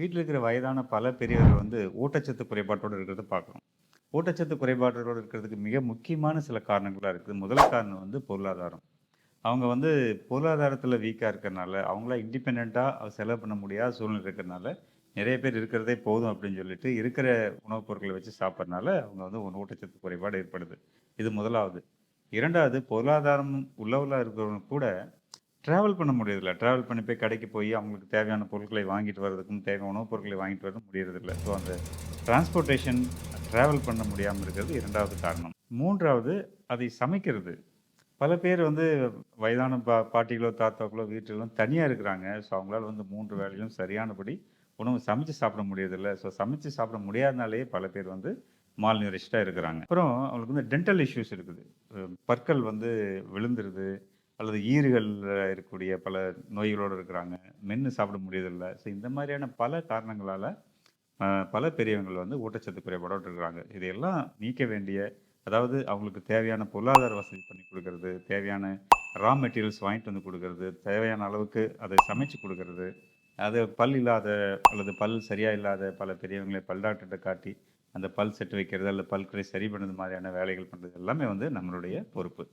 வீட்டில் இருக்கிற வயதான பல பெரியவர்கள் வந்து ஊட்டச்சத்து குறைபாட்டோடு இருக்கிறத பார்க்குறோம். ஊட்டச்சத்து குறைபாட்டோடு இருக்கிறதுக்கு மிக முக்கியமான சில காரணங்களாக இருக்குது. முதல் காரணம் வந்து பொருளாதாரம். அவங்க வந்து பொருளாதாரத்தில் வீக்காக இருக்கிறனால அவங்களா இண்டிபெண்ட்டாக செலவு பண்ண முடியாத சூழ்நிலை இருக்கிறனால நிறைய பேர் இருக்கிறதே போதும் அப்படின்னு சொல்லிட்டு இருக்கிற உணவுப் பொருட்களை வச்சு சாப்பிட்றனால அவங்க வந்து ஒரு ஊட்டச்சத்து குறைபாடு ஏற்படுது. இது முதலாவது. இரண்டாவது பொருளாதாரம் உள்ளவர்களாக இருக்கிறவங்க கூட ட்ராவல் பண்ண முடியறதில்ல. ட்ராவல் பண்ணி போய் கடைக்கு போய் அவங்களுக்கு தேவையான பொருட்களை வாங்கிட்டு வர்றதுக்கும் தேவையான உணவுப் பொருட்களை வாங்கிட்டு வர முடியறதில்ல. ஸோ அந்த டிரான்ஸ்போர்ட்டேஷன் ட்ராவல் பண்ண முடியாமல் இருக்கிறது இரண்டாவது காரணம். மூன்றாவது அதை சமைக்கிறது. பல பேர் வந்து வயதான பா பாட்டிகளோ தாத்தாக்களோ வீட்டிலும் தனியாக இருக்கிறாங்க. ஸோ அவங்களால வந்து மூன்று வேலையும் சரியானபடி உணவு சமைச்சு சாப்பிட முடியறதில்ல. ஸோ சமைச்சு சாப்பிட முடியாதனாலேயே பல பேர் வந்து மால் நியூரிஸ்டாக இருக்கிறாங்க. அப்புறம் அவங்களுக்கு வந்து டென்டல் இஷ்யூஸ் இருக்குது. பற்கள் வந்து விழுந்துருது. அல்லது ஈறுகளில் இருக்கக்கூடிய பல நோய்களோடு இருக்கிறாங்க. மென்று சாப்பிட முடியறதில்ல. ஸோ இந்த மாதிரியான பல காரணங்களால் பல பெரியவங்கள் வந்து ஊட்டச்சத்து குறைபாடோடு இருக்கிறாங்க. இதையெல்லாம் நீக்க வேண்டிய அதாவது அவங்களுக்கு தேவையான பொருளாதார வசதி பண்ணி கொடுக்கறது தேவையான ரா மெட்டீரியல்ஸ் வாங்கிட்டு வந்து கொடுக்கறது தேவையான அளவுக்கு அதை சமைச்சு கொடுக்கறது அது பல் இல்லாத அல்லது பல் சரியாக இல்லாத பல பெரியவங்களை பல் டாக்டர்கிட்ட காட்டி அந்த பல் செட்டு வைக்கிறது அல்லது பல்களை சரி பண்ணுறது மாதிரியான வேலைகள் பண்ணுறது எல்லாமே வந்து நம்மளுடைய பொறுப்பு.